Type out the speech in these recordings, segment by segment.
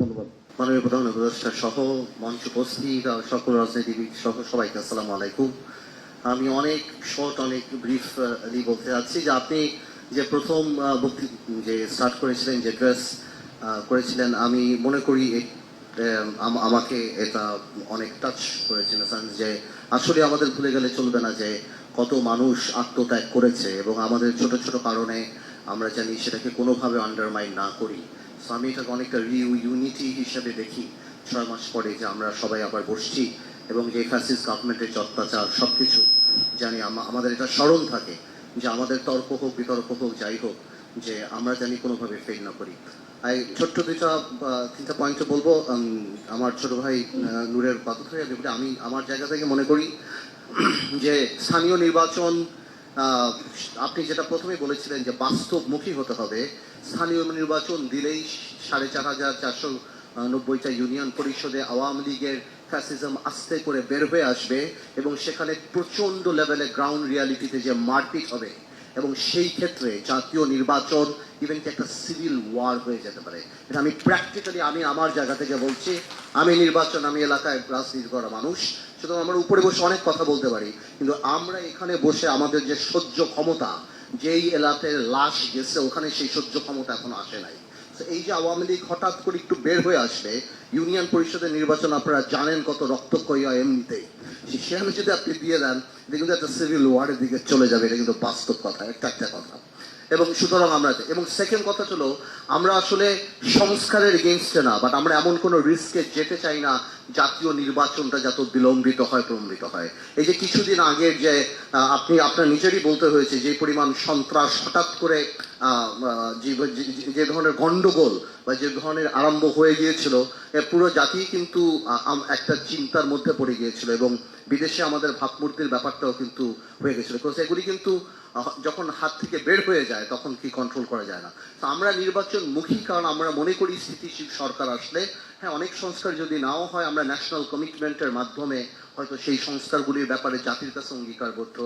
ধন্যবাদ। মাননীয় প্রধান উপদেষ্টা সহ মঞ্চ উপস্থিত, সকল রাজনীতিবিদ সহ সবাইকে আসসালামু আলাইকুম। আমি অনেক শর্ট, অনেক ব্রিফ বলতে চাচ্ছি যে আপনি যে প্রথম যে স্টার্ট করেছিলেন, যে ড্রেস করেছিলেন, আমি মনে করি আমাকে এটা অনেক টাচ করেছিল যে আসলে আমাদের ভুলে গেলে চলবে না যে কত মানুষ আত্মত্যাগ করেছে এবং আমাদের ছোট ছোট কারণে আমরা জানি সেটাকে কোনোভাবে আন্ডারমাইন না করি। আমি এটাকে অনেকটা রিউ ইউনিটি হিসেবে দেখি। ছয় মাস পরে যে আমরা সবাই আবার বসছি এবং যে ফ্যাসিস গভর্নমেন্টের যে অত্যাচার সব কিছু জানি আমাদের এটা স্মরণ থাকে যে আমাদের তর্ক হোক, বিতর্ক হোক, যাই হোক, যে আমরা জানি কোনোভাবে ফেল না করি। এই ছোট্ট দুইটা তিনটা পয়েন্ট বলব। আমার ছোট ভাই নূরের থেকে আমি আমার জায়গা থেকে মনে করি যে স্থানীয় নির্বাচন আপনি যেটা প্রথমে বলেছিলেন যে বাস্তবমুখী হতে হবে, স্থানীয় নির্বাচন দিলেই সাড়ে চার হাজার চারশো নব্বইটা ইউনিয়ন পরিষদে আওয়ামী লীগের ফ্যাসিজম আস্তে করে বের হয়ে আসবে এবং সেখানে প্রচণ্ড লেভেলে গ্রাউন্ড রিয়ালিটিতে যে মারপিট হবে এবং সেই ক্ষেত্রে জাতীয় নির্বাচন ইভেন একটা সিভিল ওয়ার হয়ে যেতে পারে। এটা আমি প্র্যাকটিক্যালি আমি আমার জায়গা থেকে বলছি, আমি নির্বাচন, আমি এলাকায় রাজনীতি করা মানুষ, সুতরাং আমরা উপরে বসে অনেক কথা বলতে পারি, কিন্তু আমরা এখানে বসে আমাদের যে সহ্য ক্ষমতা, যেই এলাকায় লাশ গেছে, ওখানে সেই সহ্য ক্ষমতা এখনও আসে নাই। এই যে আওয়ামী লীগ হঠাৎ করে একটু বের হয়ে আসবে ইউনিয়ন পরিষদের নির্বাচন আপনারা জানেন কত রক্তক্ষয়ী হয় এমনিতেই সেখানে যদি আপনি দিয়ে দেন, এটা কিন্তু একটা সিভিল ওয়ার্ডের দিকে চলে যাবে, এটা কিন্তু বাস্তব কথা, একটা একটা কথা। এবং সুতরাং আমরা এবং সেকেন্ড কথা হলো, আমরা আসলে সংস্কারের এগেনস্টে না বাট আমরা এমন কোনো রিস্কে যেতে চাই না, জাতীয় নির্বাচনটা যত বিলম্বিত হয়, প্রলম্বিত হয়। এই যে কিছুদিন আগের যে আপনি, আপনার নিজেরই বলতে হয়েছে যে পরিমাণ সন্ত্রাস হঠাৎ করে যে ধরনের গণ্ডগোল বা যে ধরনের আরম্ভ হয়ে গিয়েছিল পুরো জাতি কিন্তু একটা চিন্তার মধ্যে পড়ে গিয়েছিল এবং বিদেশে আমাদের ভাবমূর্তির ব্যাপারটাও কিন্তু হয়ে গেছিল। এগুলি কিন্তু যখন হাত থেকে বের হয়ে যায়, তখন কি কন্ট্রোল করা যায় না। তো আমরা নির্বাচন মুখী কারণ আমরা মনে করি স্থিতিশীল সরকার আসলে হ্যাঁ অনেক সংস্কার যদি নাও হয়, আমরা ন্যাশনাল কমিটমেন্টের মাধ্যমে হয়তো সেই সংস্কারগুলির ব্যাপারে জাতির কাছে অঙ্গীকারবদ্ধ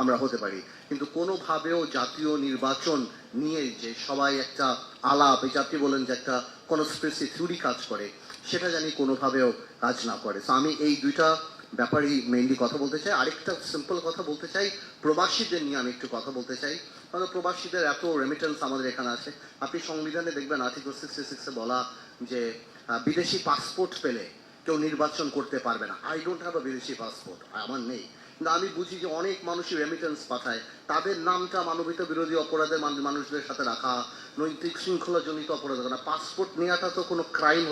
আমরা হতে পারি। কিন্তু কোনোভাবেও জাতীয় নির্বাচন নিয়ে যে সবাই একটা আলাপ, এই জাতি বলেন যে একটা কনস্পিরেসি থিওরি কাজ করে, সেটা জানি কোনোভাবেও কাজ না করে। তো আমি এই দুইটা ব্যাপারেই মেইনলি কথা বলতে চাই। আরেকটা সিম্পল কথা বলতে চাই। প্রবাসীদের নিয়ে আমি একটু কথা বলতে চাই। কারণ প্রবাসীদের এত রেমিটেন্স আমাদের এখানে আছে। আপনি সংবিধানে দেখবেন আর্টিকেল সিক্সটি সিক্সে বলা যে বিদেশি পাসপোর্ট পেলে কেউ নির্বাচন করতে পারবে না। আই ডোন্ট হ্যাভ আ বিদেশি পাসপোর্ট আমার নেই। কিন্তু আমি বুঝি যে অনেক মানুষই রেমিটেন্স পাঠায়। তাদের নামটা মানবিত বিরোধী অপরাধের মানুষদের সাথে রাখা, নৈতিক শৃঙ্খলাজনিত অপরাধ পাসপোর্ট নেওয়াটা তো কোনো ক্রাইম